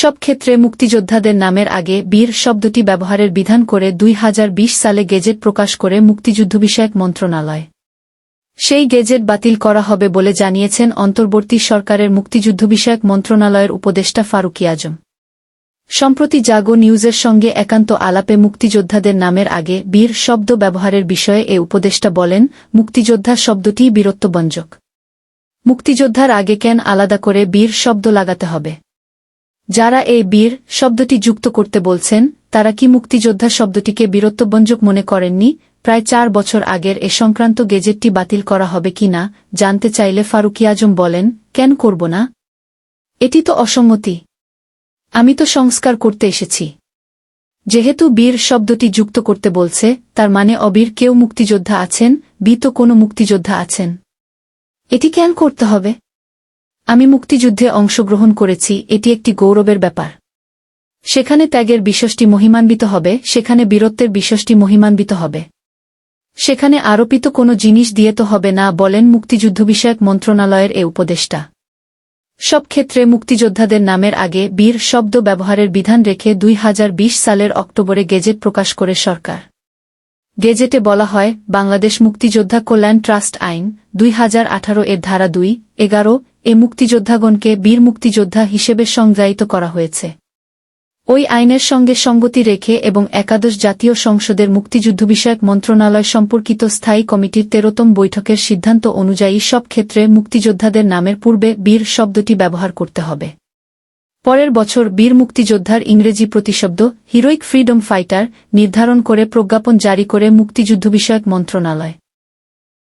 সব ক্ষেত্রে মুক্তিযোদ্ধাদের নামের আগে বীর শব্দটি ব্যবহারের বিধান করে দুই হাজার বিশ সালে গেজেট প্রকাশ করে মুক্তিযুদ্ধ বিষয়ক মন্ত্রণালয়। সেই গেজেট বাতিল করা হবে বলে জানিয়েছেন অন্তর্বর্তী সরকারের মুক্তিযুদ্ধ বিষয়ক মন্ত্রণালয়ের উপদেষ্টা ফারুকি আজম। সম্প্রতি জাগো নিউজের সঙ্গে একান্ত আলাপে মুক্তিযোদ্ধাদের নামের আগে বীর শব্দ ব্যবহারের বিষয়ে এ উপদেষ্টা বলেন, মুক্তিযোদ্ধা শব্দটি বীরত্ববঞ্জক। মুক্তিযোদ্ধার আগে কেন আলাদা করে বীর শব্দ লাগাতে হবে? যারা এই বীর শব্দটি যুক্ত করতে বলছেন, তারা কি মুক্তিযোদ্ধা শব্দটিকে বীরত্ববঞ্জক মনে করেননি? প্রায় চার বছর আগের এ সংক্রান্ত গেজেটটি বাতিল করা হবে কি না, জানতে চাইলে ফারুকি আজম বলেন, কেন করব না? এটি তো অসম্মতি। আমি তো সংস্কার করতে এসেছি। যেহেতু বীর শব্দটি যুক্ত করতে বলছে, তার মানে অবীর কেউ মুক্তিযোদ্ধা আছেন, বি তো কোনো মুক্তিযোদ্ধা আছেন। এটি কেন করতে হবে? মুক্তিযুদ্ধে অংশগ্রহণ করেছি, এটি একটি গৌরবের ব্যাপার। সেখানে ত্যাগের বিষয়টি মহিমান্বিত হবে, সেখানে বীরত্বের বিষয়টি মহিমান্বিত হবে। সেখানে আরোপিত কোনো জিনিস দিয়ে তো হবে না, বলেন মুক্তিযুদ্ধ বিষয়ক মন্ত্রণালয়ের এ উপদেষ্টা। সব ক্ষেত্রে মুক্তিযোদ্ধাদের নামের আগে বীর শব্দ ব্যবহারের বিধান রেখে দুই হাজার বিশ সালের অক্টোবরে গেজেট প্রকাশ করে সরকার। গেজেটে বলা হয়, বাংলাদেশ মুক্তিযোদ্ধা কল্যাণ ট্রাস্ট আইন, দুই হাজার আঠারো এর ধারা দুই, এগারো এ মুক্তিযোদ্ধাগণকে বীর মুক্তিযোদ্ধা হিসেবে সংজ্ঞায়িত করা হয়েছে। ওই আইনের সঙ্গে সঙ্গতি রেখে এবং একাদশ জাতীয় সংসদের মুক্তিযুদ্ধ বিষয়ক মন্ত্রণালয় সম্পর্কিত স্থায়ী কমিটির তেরোতম বৈঠকের সিদ্ধান্ত অনুযায়ী সব ক্ষেত্রে মুক্তিযোদ্ধাদের নামের পূর্বে বীর শব্দটি ব্যবহার করতে হবে। পরের বছর বীর মুক্তিযোদ্ধার ইংরেজি প্রতিশব্দ হিরোইক ফ্রিডম ফাইটার নির্ধারণ করে প্রজ্ঞাপন জারি করে মুক্তিযুদ্ধ বিষয়ক মন্ত্রণালয়।